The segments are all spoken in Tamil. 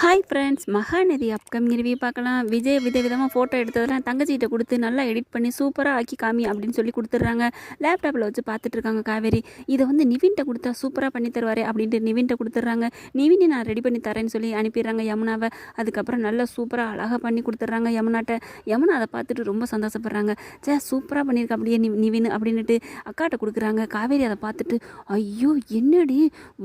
Hi friends Mahanadi upcoming review பார்க்கலாம். விஜய் வித விதமாக ஃபோட்டோ எடுத்ததெல்லாம் தங்கச்சிகிட்ட கொடுத்து நல்லா எடிட் பண்ணி சூப்பராக ஆக்கி காமி அப்படின்னு சொல்லி கொடுத்துட்றாங்க. லேப்டாப்பில் வச்சு பார்த்துட்ருக்காங்க காவேரி. இதை வந்து நிவின்ட்ட கொடுத்தா சூப்பராக பண்ணி தருவாரே அப்படின்ட்டு நிவின்ட்ட கொடுத்துட்றாங்க. நிவினை நான் ரெடி பண்ணி தரேன்னு சொல்லி அனுப்பிடுறாங்க யமுனாவை. அதுக்கப்புறம் நல்லா சூப்பராக அழகாக பண்ணி கொடுத்துட்றாங்க யமுனாட்ட. யமுனா அதை பார்த்துட்டு ரொம்ப சந்தோஷப்படுறாங்க. சே சூப்பராக பண்ணியிருக்க அப்படியே நி நிவின் அப்படின்னுட்டு அக்காட்ட கொடுக்குறாங்க. காவேரி அதை பார்த்துட்டு ஐயோ என்னடி?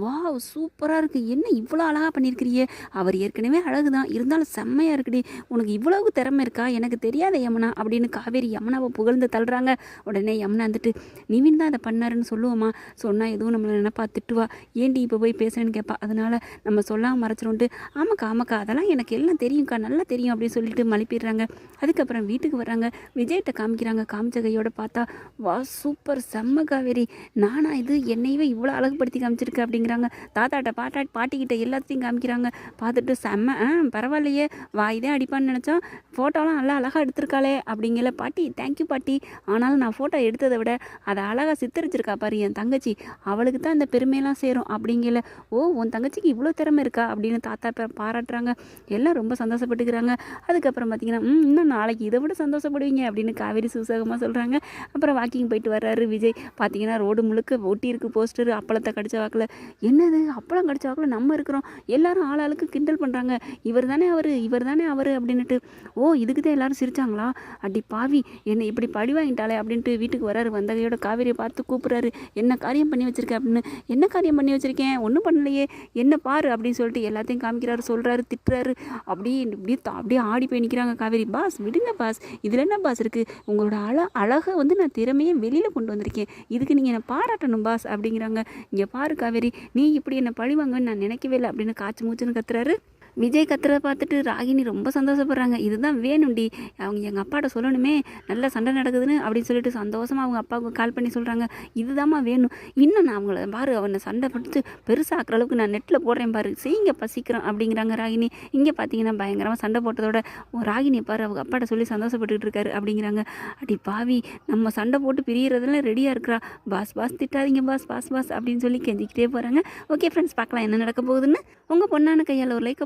வாவ் சூப்பராக இருக்குது என்ன இவ்வளோ அழகாக பண்ணியிருக்கிறியே? அவர் ஏற்கனவே அழகு தான் இருந்தாலும் செம்மையாக இருக்குடி. உனக்கு இவ்வளவு திறமை இருக்கா? எனக்கு தெரியாத யமுனா அப்படின்னு காவேரி யமுனாவை புகழ்ந்து தள்ளுறாங்க. உடனே யமுனா வந்துட்டு நிவின் தான் அதை பண்ணாருன்னு சொல்லுவோமா? சொன்னால் எதுவும் நம்மளை நினைப்பா? திட்டுவா? ஏண்டி இப்போ போய் பேசுகிறேன்னு கேட்பா அதனால் நம்ம சொல்லாமல் மறைச்சிரோன்ட்டு ஆமாக்கா ஆமாக்கா. அதெல்லாம் எனக்கு எல்லாம் தெரியும்க்கா. நல்லா தெரியும் அப்படின்னு சொல்லிட்டு மலிப்பிடுறாங்க. அதுக்கப்புறம் வீட்டுக்கு வர்றாங்க. விஜய்கிட்ட காமிக்கிறாங்க. காமிச்ச கையோட பார்த்தா வா சூப்பர். செம்ம காவேரி. நானா இது என்னையவே இவ்வளோ அழகுபடுத்தி காமிச்சிருக்கு? அப்படிங்கிறாங்க. தாத்தாட்ட பாட்டா பாட்டிக்கிட்ட எல்லாத்தையும் காமிக்கிறாங்க. பார்த்துட்டு செம்ம ஆ பரவாயில்லையே வாய்தே அடிப்பான்னு நினச்சோம் ஃபோட்டோலாம் நல்லா அழகாக எடுத்திருக்காளே அப்படிங்கல பாட்டி தேங்க்யூ பாட்டி. ஆனாலும் நான் ஃபோட்டோ எடுத்ததை விட அதை அழகாக சித்தரிச்சிருக்கா பாரு என் தங்கச்சி. அவளுக்கு தான் இந்த பெருமையெல்லாம் சேரும். அப்படிங்கல ஓ உன் தங்கச்சிக்கு இவ்வளோ திறமை இருக்கா? அப்படின்னு தாத்தா பா- பாராட்டுறாங்க. எல்லாம் ரொம்ப சந்தோஷப்பட்டுக்கிறாங்க. அதுக்கப்புறம் பார்த்தீங்கன்னா ம் இன்னும் நாளைக்கு இதை விட சந்தோஷப்படுவீங்க. அப்படின்னு காவேரி சூசகமாக சொல்கிறாங்க அப்புறம் வாக்கிங் போயிட்டு வர்றாரு விஜய். பார்த்தீங்கன்னா ரோடு முழுக்க ஒட்டி இருக்கு போஸ்டர் அப்பளத்தை கடிச்ச வாக்கில். என்னது? அப்பளம் கடிச்ச வாக்கில் நம்ம இருக்கிறோம். எல்லாரும் ஆளாளுக்கு கிண்டல் பண்ணுறாங்க இவர் தானே அவர் இவர் தானே அவர் அப்படின்னுட்டு ஓ இதுக்கு தான் எல்லாரும் சிரிச்சாங்களா? அடி பாவி என்னை இப்படி பழி வாங்கிட்டாளே அப்படின்ட்டு வீட்டுக்கு வராரு வந்தகையோட காவேரியை பார்த்து கூப்பிட்றாரு. என்ன காரியம் பண்ணி வச்சுருக்கேன் அப்படின்னு என்ன காரியம் பண்ணி வச்சிருக்கேன்? ஒன்றும் பண்ணலையே. என்ன பாரு அப்படின்னு சொல்லிட்டு எல்லாத்தையும் காமிக்கிறாரு சொல்கிறாரு திட்டுறாரு. அப்படியே இப்படியே தா- அப்படியே ஆடி போய் நிற்கிறாங்க காவேரி. பாஸ் விடுங்க பாஸ். இதில் என்ன பாஸ் இருக்குது உங்களோட அழ அழகை வந்து நான் திறமையை வெளியில் கொண்டு வந்திருக்கேன். இதுக்கு நீங்கள் என்னை பாராட்டணும் பாஸ் அப்படிங்கிறாங்க. இங்கே பாரு காவேரி நீ இப்படி என்னை பழி வாங்கன்னு நான் நினைக்கவே இல்லை அப்படின்னு காய்ச்சி மூச்சுன்னு கத்துறாரு. விஜய் கத்துறத பார்த்துட்டு ராகினி ரொம்ப சந்தோஷப்படுறாங்க. இதுதான் வேணும்டி. அவங்க எங்கள் அப்பாட்ட சொல்லணுமே. நல்ல சண்டை நடக்குதுன்னு அப்படின்னு சொல்லிட்டு சந்தோஷமாக அவங்க அப்பாவுக்கு கால் பண்ணி சொல்கிறாங்க இதுதாம்மா வேணும். இன்னும் நான் அவங்கள பாரு. அவனை சண்டை பிடிச்சி பெருசாக்குற அளவுக்கு நான் நெட்டில் போடுறேன் பாரு. செய்யுங்க பசிக்கிறோம் அப்படிங்கிறாங்க ராகினி. இங்கே பார்த்தீங்கன்னா பயங்கரமாக சண்டை போட்டதோட ராகினி பாரு. அவங்க அப்பாட்ட சொல்லி சந்தோஷப்பட்டுக்கிட்டு இருக்காரு அப்படிங்கிறாங்க. அடி பாவி. நம்ம சண்டை போட்டு பிரியறதுல ரெடியாக இருக்கிறா. பாஸ் பாஸ் திட்டாதீங்க பாஸ் பாஸ் பாஸ் அப்படின்னு சொல்லி கெஞ்சிக்கிட்டே போகிறாங்க ஓகே ஃப்ரெண்ட்ஸ் பார்க்கலாம். என்ன நடக்க போகுதுன்னு? உங்கள் பொண்ணான கையால் ஒரு லைக்கை